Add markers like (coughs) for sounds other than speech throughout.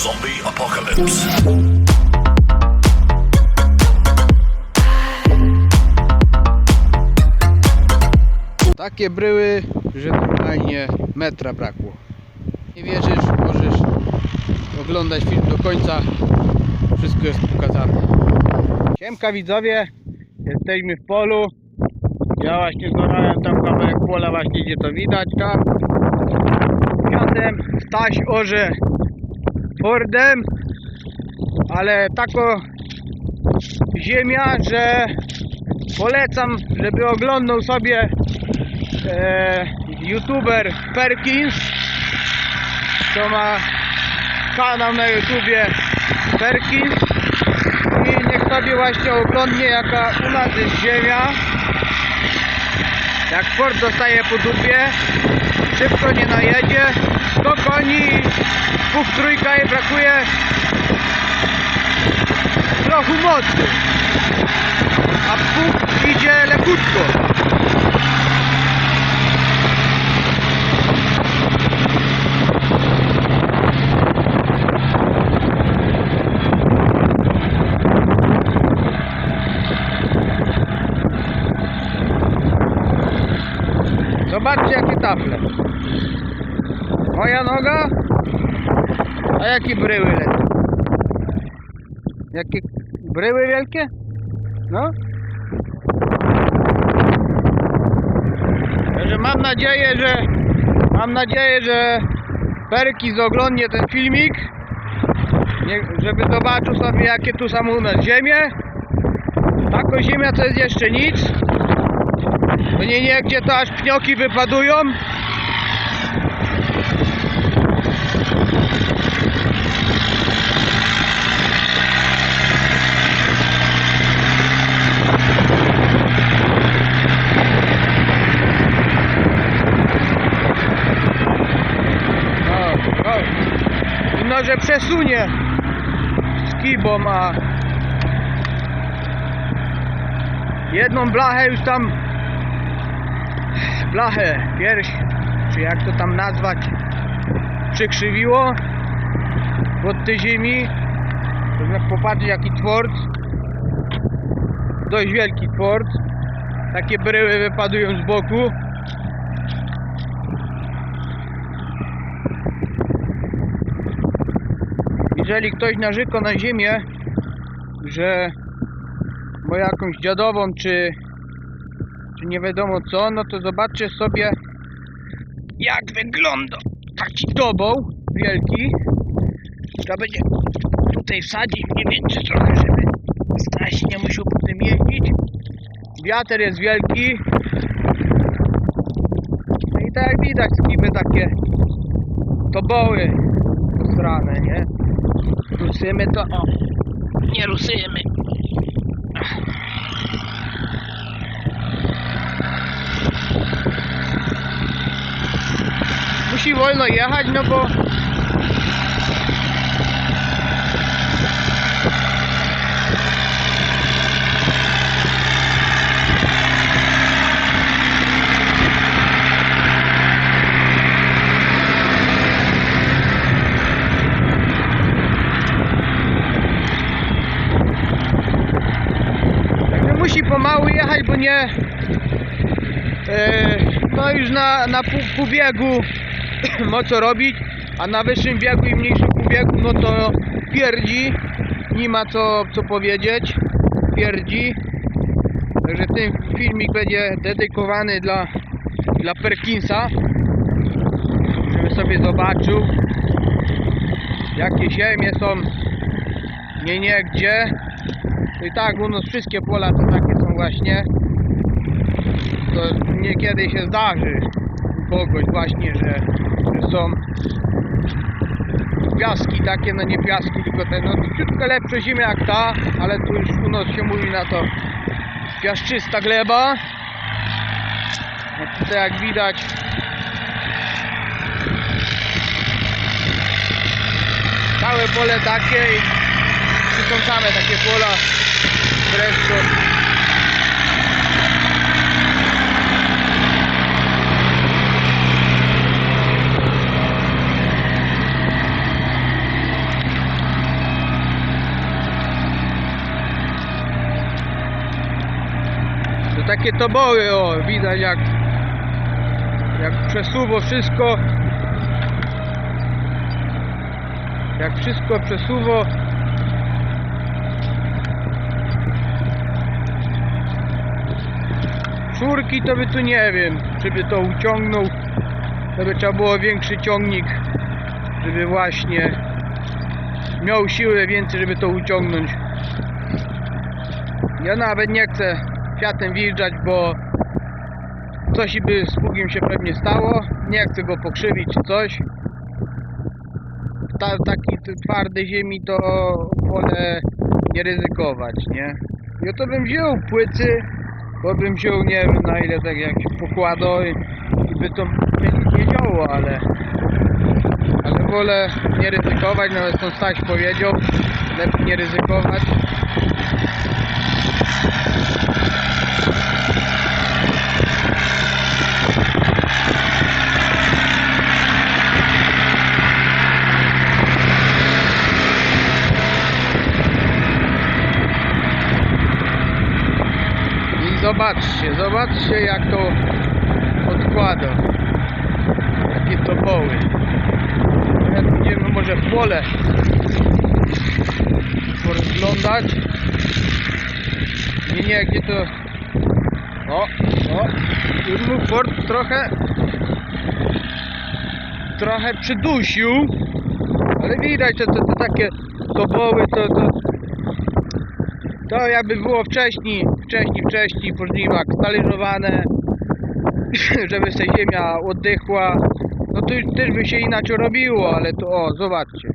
Zombie apocalypse. Takie bryły, że normalnie metra brakło. Nie wierzysz, możesz oglądać film do końca. Wszystko jest pokazane. Siemka widzowie, jesteśmy w polu. Ja właśnie zorałem tam kawałek pola, właśnie gdzie to widać tam. Kwiatem Staś orze Fordem, ale tako ziemia, że polecam, żeby oglądał sobie e, youtuber Perkins to ma kanał na YouTubie Perkins. I niech sobie właśnie oglądnie jaka u nas jest ziemia. Jak Ford dostaje po dupie szybko nie najedzie 100 koni dwóch trójka i brakuje trochę mocy. A dwóch idzie lekutko. Zobaczcie jakie tafle. Moja noga, a jakie bryły lecą. Jakie bryły wielkie? No. Także mam nadzieję, że mam nadzieję, że Perki oglądnie ten filmik, żeby zobaczył sobie jakie tu są u nas ziemie. Taka ziemia to jest jeszcze nic. To nie nie gdzie to aż pnioki wypadują. No, no. Że przesunie z kibą, a jedną blachę już tam blachę, pierś, czy jak to tam nazwać, przykrzywiło pod tej ziemi. Można popatrzeć jaki twort, dość wielki twort. Takie bryły wypadują z boku. Jeżeli ktoś narzeka na ziemię, że ma jakąś dziadową czy czy nie wiadomo co, no to zobaczcie sobie jak wygląda taki dobą wielki. Trzeba będzie tutaj wsadzić mniej więcej trochę, żeby Staś nie musiał po jeździć. Wiatr jest wielki. No i tak jak widać skipy takie toboły posrane, nie? Rusymy to o, nie rusymy. musi wolno jechać, no bo Także musi pomału jechać, bo nie e, no już na, na pół, biegu (coughs) ma co robić, a na wyższym biegu i mniejszym biegu, no to pierdzi, nie ma co, co powiedzieć, pierdzi. Także ten filmik będzie dedykowany dla, dla Perkinsa, żeby sobie zobaczył, jakie ziemie są, nie nie gdzie. No i tak u nas wszystkie pola to takie są właśnie. To niekiedy się zdarzy u kogoś właśnie, że, że są piaski takie, no nie piaski, tylko te no ciutko lepsze ziemia jak ta, ale tu już u nas się mówi na to piaszczysta gleba. No tutaj jak widać całe pole takie i takie pola zresztą jakie to boły, o, widać jak jak przesuwa wszystko. Jak wszystko przesuwa czwórki to by tu nie wiem czy by to uciągnął. To by trzeba było większy ciągnik żeby właśnie miał siłę więcej żeby to uciągnąć. Ja nawet nie chcę Fiatem wjeżdżać, bo coś by z pługiem się pewnie stało. Nie chcę go pokrzywić czy coś. Ta, taki twardej ziemi to wolę nie ryzykować, nie? Ja to bym wziął płycy, bo bym wziął nie wiem na ile tak jak pokłado i, i by to nie, nie działo, ale ale wolę nie ryzykować, nawet stąd Staś powiedział, lepiej nie ryzykować. I zobaczcie, zobaczcie jak to odkłada. Jakie to poły. Jak będziemy może pole porozglądać. Nie, nie, gdzie to... O, o, już port trochę trochę przydusił, ale widać, to, to, to takie topoły, to, to to jakby było wcześniej, wcześniej, wcześniej po żniwach (laughs) żeby się ziemia oddychła, no to już też by się inaczej robiło, ale to o, zobaczcie.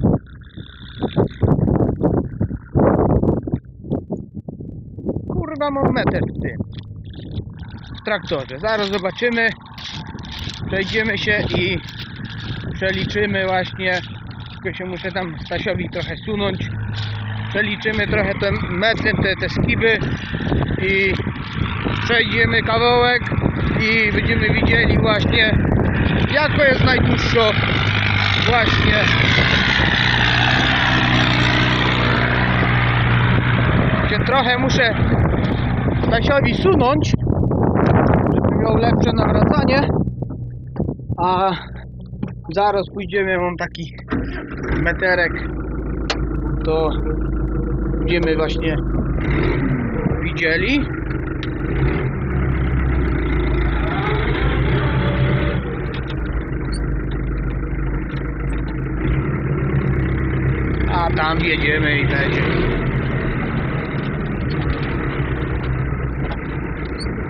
Kurwa mam metr w tym. W traktorze. Zaraz zobaczymy. Przejdziemy się i przeliczymy właśnie. Tylko się muszę tam Stasiowi trochę sunąć przeliczymy trochę te metry, te, te skiby i przejdziemy kawałek i będziemy widzieli właśnie jako jest najdłuższo właśnie. Się trochę muszę Stasiowi sunąć żeby miał lepsze nawracanie a zaraz pójdziemy mam taki meterek to będziemy właśnie widzieli. A tam jedziemy i będzie.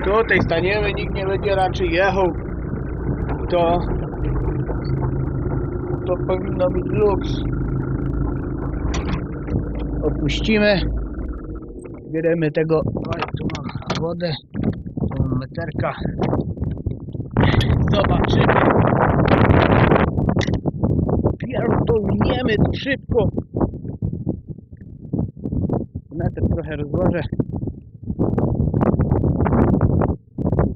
Tutaj staniemy, nikt nie będzie raczej jechał. To to powinno być luks opuścimy. Bierzemy tego. Oj, tu mam wodę. Tu mam meterka. Zobaczymy. Pierdolniemy szybko. Metr trochę rozłożę.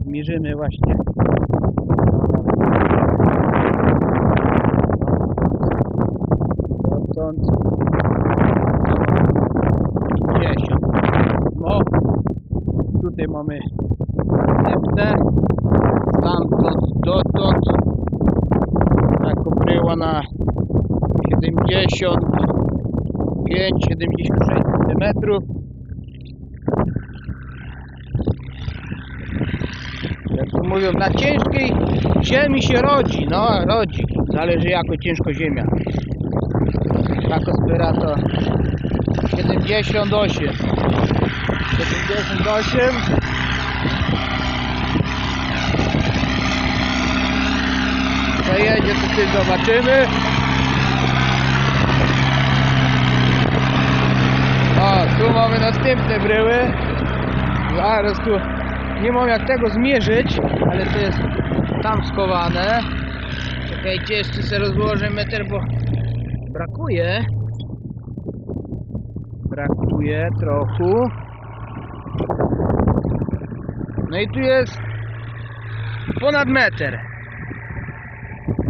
Mierzymy właśnie 10. No, tutaj mamy następne. Stamtąd dotąd. Obryła na 75, 76 cm. Jak to mówią, na ciężkiej ziemi się rodzi. No, rodzi. Zależy jako ciężko ziemia. Tako zbiera to 78 78 Przejedzie to ty zobaczymy O, tu mamy następne bryły Zaraz tu nie mam jak tego zmierzyć Ale to jest tam schowane Czekajcie, jeszcze sobie rozłożę metr, bo brakuje brakuje trochę. No i tu jest ponad metr.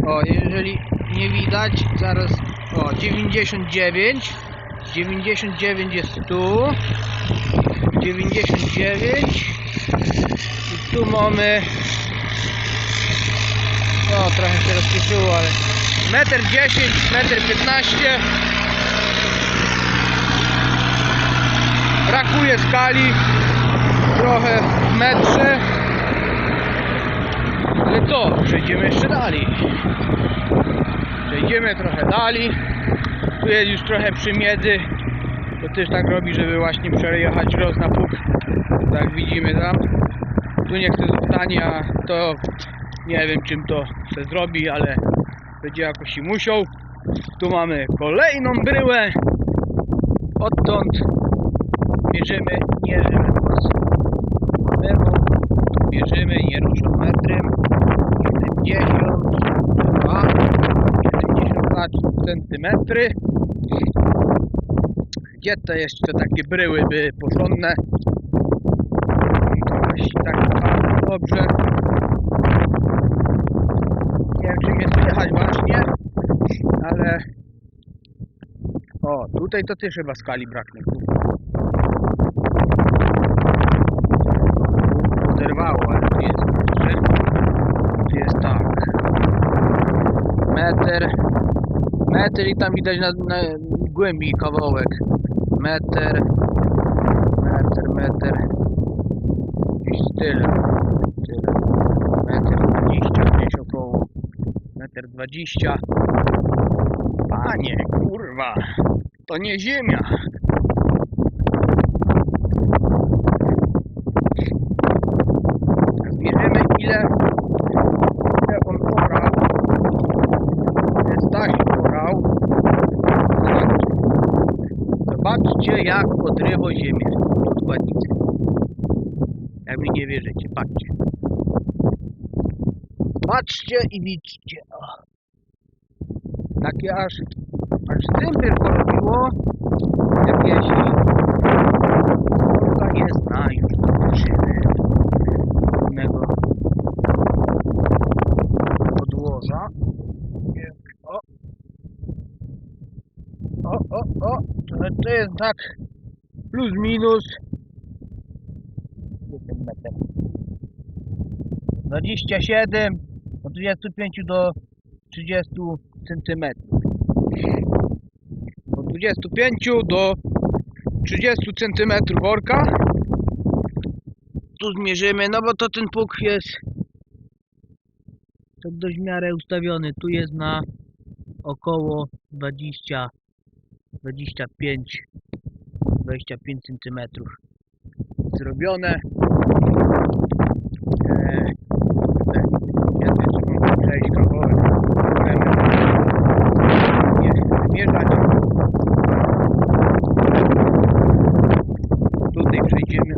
O, jeżeli nie widać, zaraz, o, 99, 99 jest tu, 99, I tu mamy... O, trochę się rozpieszyło, ale... Metr 10, metr 15. Brakuje skali. Trochę w metrze. Ale co? Przejdziemy jeszcze dalej. Przejdziemy trochę dalej. Tu jest już trochę przymiedzy. To też tak robi, żeby właśnie przejechać roz na puk. Tak widzimy tam. Tu nie chce zostanie, a to nie wiem czym to se zrobi, ale będzie jakoś i musiał. Tu mamy kolejną bryłę. Odtąd was lewą, mierzymy nie ruszą metrem 72 72 centymetry gdzie to jeszcze takie bryły by porządne jeśli tak dobrze nie wiem czy mnie słychać właśnie ale o tutaj to też chyba skali braknie oderwało, ale tu jest. Tu jest tak. Metr. Metr i tam widać na, na głębi kawałek. Metr. Metr, metr. Gdzieś tyle. Tyle. Metr 20 gdzieś około. Metr 20. Panie, kurwa. To nie ziemia. Zmierzymy ile, ile on orał. Ile Staś orał. Jak odrywo ziemię od ładnicy. Jak mi nie wierzycie, patrzcie. Patrzcie i widzicie. Takie aż, aż zęby porobiło. Jak jeśli to nie zna już przyczyny pewnego podłoża. Nie, O! O, o, o! To, to jest tak plus minus. Gdzie ten metr? 27 od 25 do 30 centymetrów. Od 25 do 30 centymetrów worka tu zmierzymy, no bo to ten puk jest tak dość w miarę ustawiony. Tu jest na około 20 25 25 cm zrobione. Przejść kawałek. Nie zmierzać. Tutaj przejdziemy.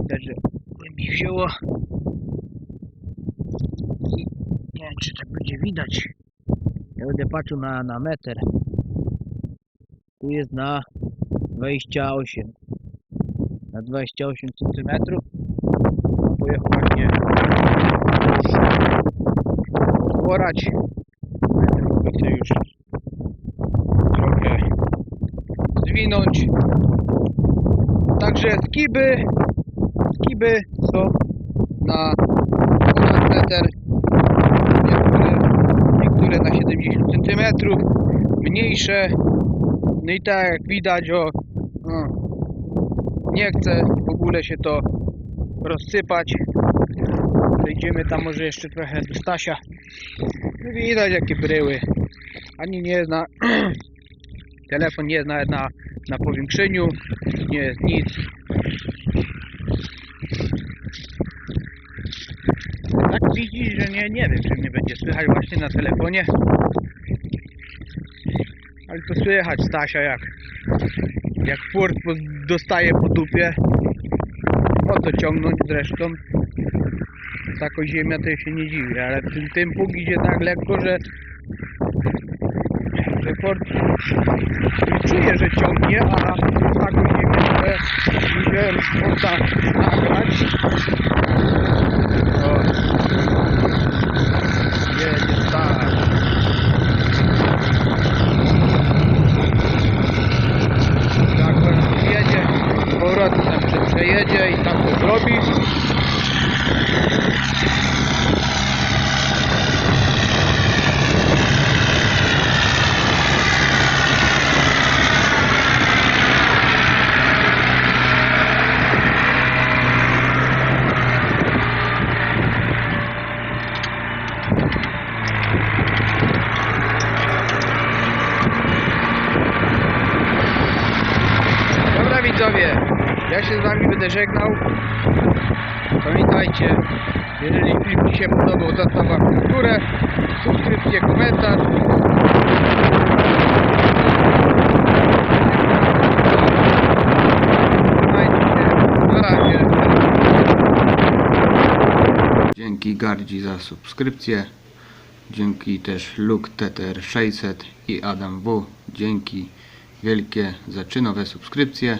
Widać, że głębiej wzięło. I nie wiem, czy tak będzie widać. Ja będę patrzył na, na metr. Tu jest na 28. Na 28 cm. Pojechał ładnie otworać. Chcę już trochę zwinąć. Także skiby, skiby są na ponad metr, niektóre, niektóre na 70 cm, mniejsze. No i tak jak widać, o, o, nie chce w ogóle się to rozsypać. Przejdziemy tam może jeszcze trochę do Stasia. Widać jakie bryły. Ani nie jest na (clears throat) telefon nie nawet na, na powiększeniu, nie jest nic. Tak widzisz, że nie, nie wiem, czy mnie będzie słychać właśnie na telefonie. Ale to słychać Stasia jak jak Ford po, dostaje po dupie. O to ciągnąć zresztą. Taką ziemia to się nie dziwię, ale ten, ten pług idzie tak lekko, że że Ford czuje, że ciągnie, a taką ziemię, że musiałem Forda nagrać. Jedzie tak. Tak, on jedzie, z powrotem tam prze- przejedzie i tam to zrobi. robi. Dobra widzowie, ja się z wami żegnał. Pamiętajcie, jeżeli film się podobał, zostaw łapkę w górę, subskrypcję, komentarz. Dzięki Gardzi za subskrypcję. Dzięki też Luke Teter 600 i Adam W. Dzięki wielkie za czynowe subskrypcje.